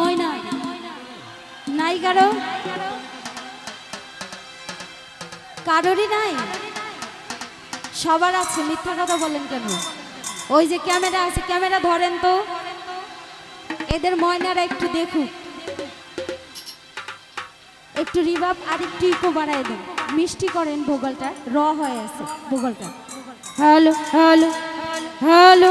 ময়না। ময়না নাই কারও কারোরই নাই? সবার আছে, মিথ্যা কথা বলেন কেন? ওই যে ক্যামেরা আছে, ক্যামেরা ধরেন তো। এদের ময়নারা একটু দেখুক। একটু রিভাব আর একটু ইকো বাড়ায় দেন। মিষ্টি করেন ভোগলটা, র হয়ে আছে ভোগলটা। Hello hello hello.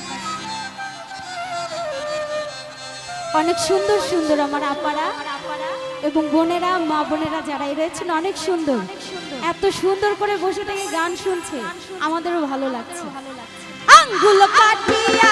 অনেক সুন্দর সুন্দর আমার আপারা এবং বোনেরা, মা বোনেরা যারা রয়েছেন, অনেক সুন্দর। এত সুন্দর করে বসে থেকে গান শুনছে, আমাদেরও ভালো লাগছে। আঙ্গুল কাটিয়া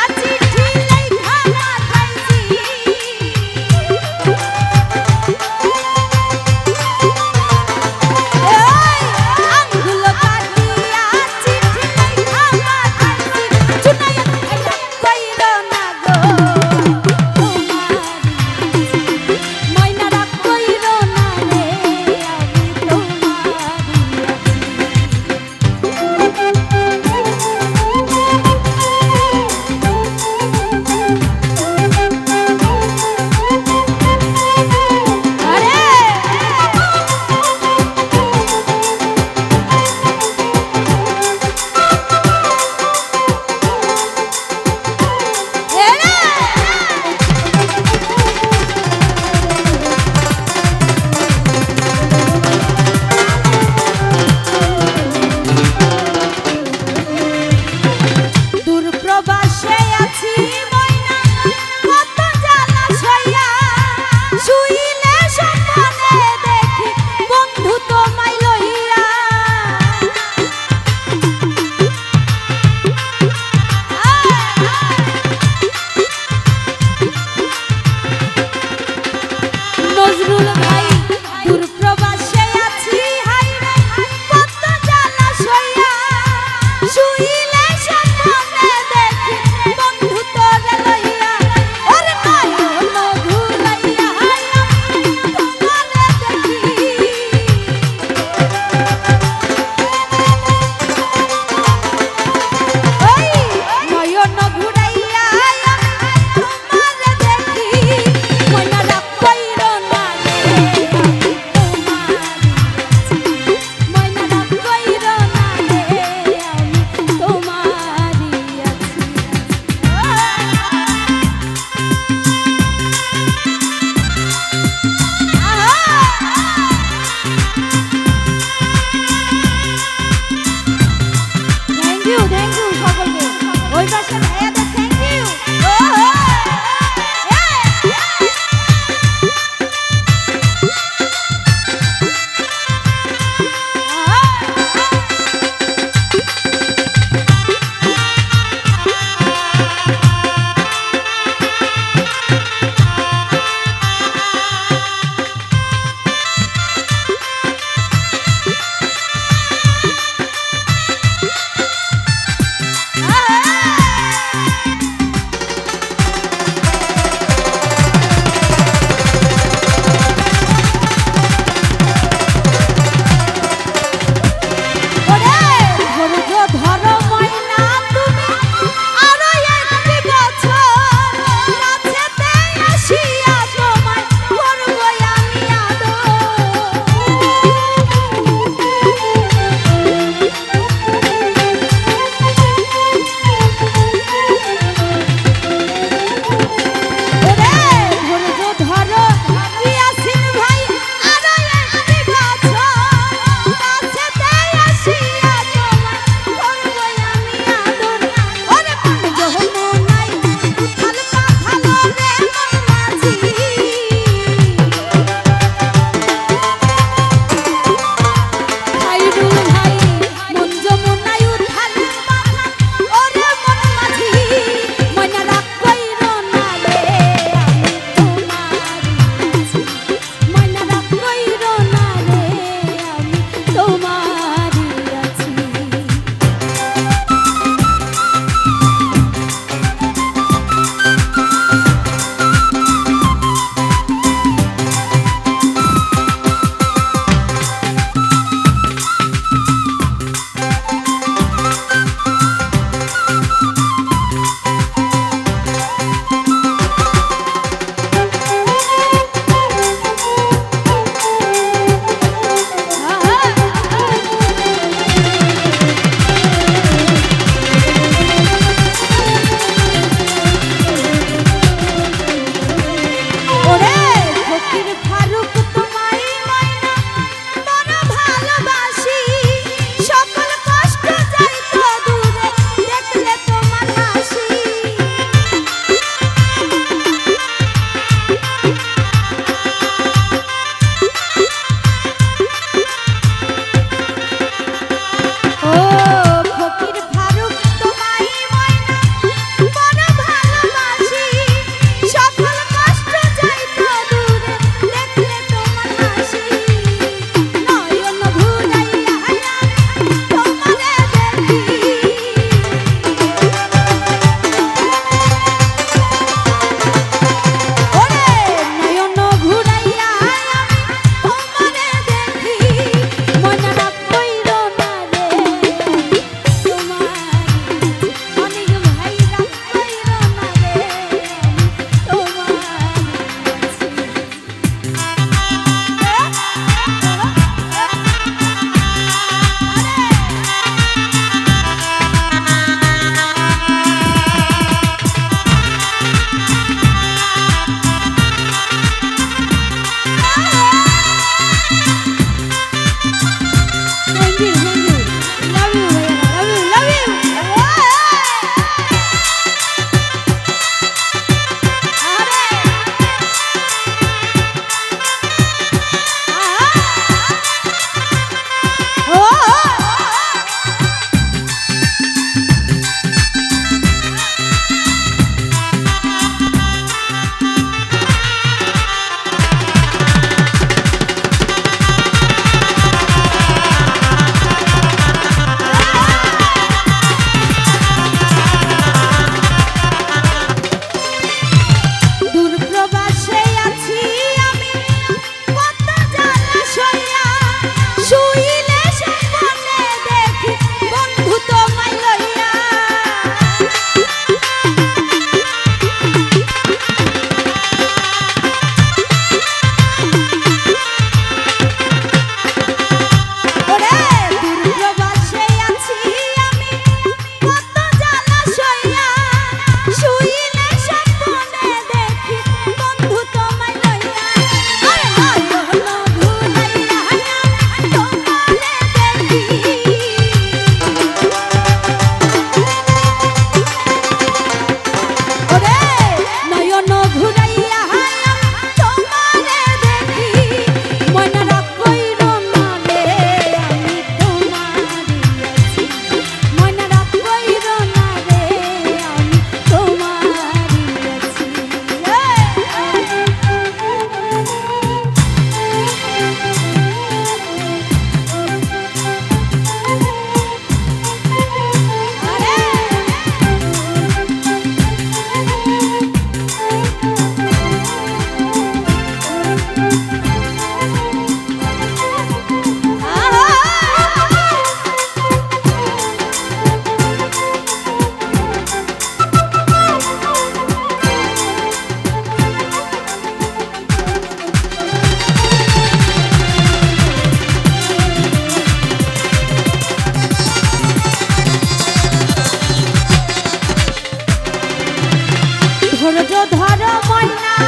ধৈর্য ধর ময়না।